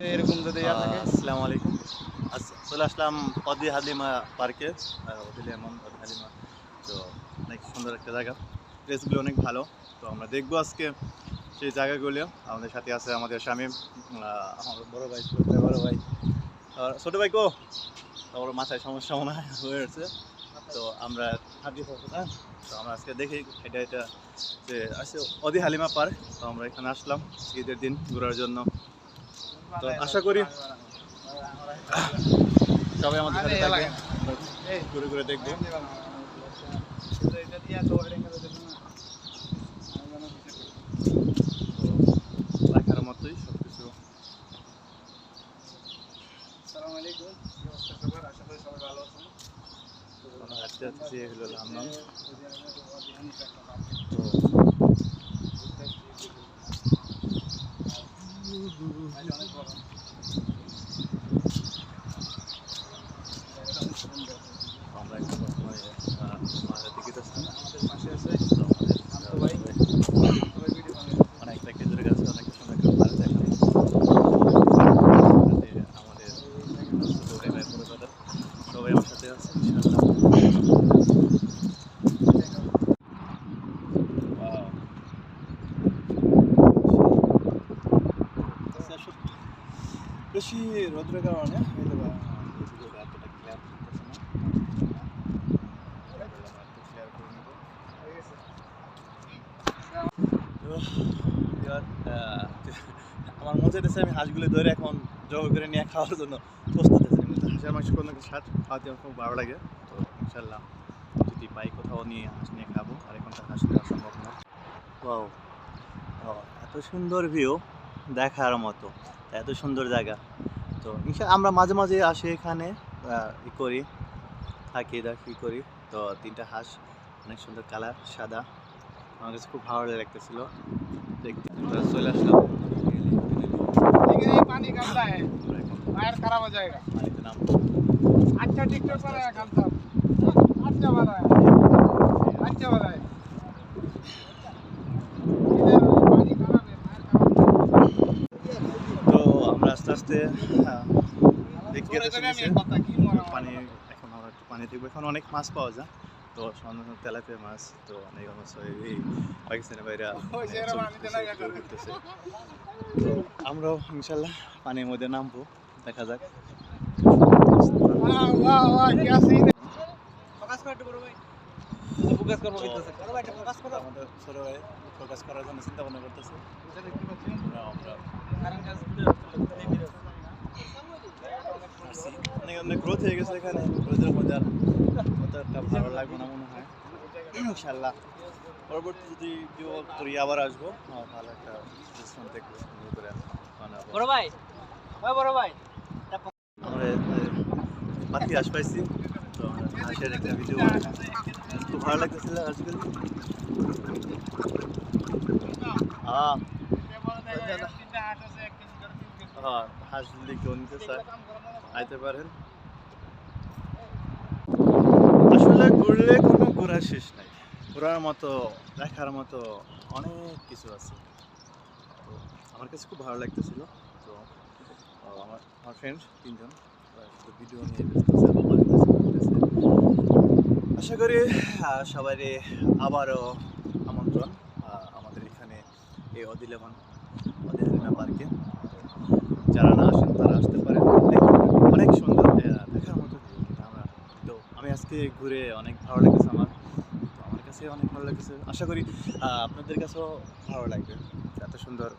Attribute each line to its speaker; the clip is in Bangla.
Speaker 1: এরকম যদি
Speaker 2: আসসালামু আলাইকুম আস- চলে আসলাম অদি হালিমা পার্কে। অদি লেমন অদি হালিমা। তো অনেক সুন্দর একটা জায়গা। প্লেসগুলো অনেক ভালো। তো আমরা দেখব আজকে সেই জায়গাগুলো। আমাদের সাথে আছে আমাদের স্বামী আমার বড় ভাই ছোট ভাই, বড় ভাই। ছোট ভাই কো? ওর মাথায় সমস্যা মনে হয় হয়েছে তো আমরা হাঁটি হ্যাঁ? তো আমরা আজকে দেখি এটা এটা যে আছে অদি হালিমা পার্ক। তো আমরা এখানে আসলাম ঈদের দিন ঘোরার জন্য। তো আশা করি সবাই আমাদের সাথে থাকবে
Speaker 1: এই
Speaker 2: ঘুরে ঘুরে দেখব
Speaker 1: তো
Speaker 2: তো মতোই সব কিছু
Speaker 1: আসসালামু আলাইকুম সবার? আশা করি সবাই ভালো আছেন।
Speaker 2: হাঁটতে হাঁটতে যে হলো আমরা একটু বর্তমানে মাঝে দিকে তো
Speaker 1: আমাদের পাশে আছে
Speaker 2: তো আমাদের
Speaker 1: শান্ত ভাই। সবাই ভিডিও বানায়
Speaker 2: অনেকটা খেজুর গাছ অনেক সুন্দর করে পারে দেখানো আমাদের ছোট ভাই ভাই বড় দাদা সবাই আমার সাথে আছে ইনশাআল্লাহ Wow. বেশি রোদ্রের কারণে হয়তো বা ভিডিওটা এতটা ক্লিয়ার করতেছে না ক্লিয়ার করে নেব তো, এবার, আহ, আমার মনে চাইতেছে আমি হাঁসগুলো ধরে এখন জব করে নিয়ে খাওয়ার জন্য প্রস্তুত আছি হাঁসের মাংস কোনো স্বাদ খাওয়াতে আমার খুব ভালো লাগে। তো ইনশাল্লাহ যদি পাই কোথাও নিয়ে হাঁস নিয়ে খাব। আর এখন তো হাঁস খাওয়া সম্ভব না. ও, এত সুন্দর ভিউ দেখার মতো এত সুন্দর জায়গা তো ইনশা আমরা মাঝে মাঝে আসি এখানে আহ, ই করি থাকি দেখি করি তো তিনটা হাঁস অনেক সুন্দর কালার সাদা আমার কাছে খুব ভালো লাগতেছিল দেখতে আমরা চলে আসলাম
Speaker 1: लेकिन ये पानी गंदा है
Speaker 2: আমরা এখন
Speaker 1: वायर खराब हो जाएगा
Speaker 2: পানিতে नाम
Speaker 1: अच्छा टिकटॉक पर है खान साहब अच्छा वाला है अच्छा वाला है
Speaker 2: আস্তে হ্যাঁ, দেখতে পানি এখন আমরা একটু পানি দেখব এখন অনেক মাছ পাওয়া যায়। তো সন্ধ্যা তেলাপিয়া মাছ তো অনেক মাছ এই
Speaker 1: পাকিস্তানের
Speaker 2: বাইরে তো আমরাও ইনশাল্লাহ পানির মধ্যে নামবো দেখা যাক।
Speaker 1: প্রকাশ করে একটু
Speaker 2: বড়
Speaker 1: ভাই। ফোকাস করব কিন্তু
Speaker 2: আমাদের ছোট ভাই ফোকাস করার জন্য চিন্তা ভাবনা করতেছে। অনেক অনেক গ্রোথ হয়ে গেছে এখানে। গ্রোথের মজা অত একটা ভালো লাগবে না মনে হয়। ইনশাল্লাহ পরবর্তী যদি কেউ করি আবার আসব। ভালো একটা রেসপন্স দেখব সুন্দর করে
Speaker 1: বড় ভাই। বড় ভাই।
Speaker 2: আমরা বাতি আশ পাইছি তো একটা ভিডিও খুব ভালো লাগতেছিল আজকাল হ্যাঁ হ্যাঁ কেউ নিতে চায় আইতে পারেন আসলে ঘুরলে কোনো ঘোরার শেষ নাই। ঘোরার মতো, দেখার মতো অনেক কিছু আছে। তো আমার কাছে খুব ভালো লাগতেছিল। তো আমার আমার ফ্রেন্ড তিনজন ভিডিও নিয়ে ব্যস্ত। আশা করি সবারই আবারও আমন্ত্রণ আমাদের এখানে এই অদিলেমন অদিলেমা পার্কে। যারা না আসেন, তারা আসতে পারেন। অনেক সুন্দর দেখার মতো আমরা তো, আমি আজকে ঘুরে অনেক ভালো লেগেছে আমার। আমার কাছে অনেক ভালো লেগেছে। আশা করি আপনাদের কাছেও ভালো লাগবে। এত সুন্দর।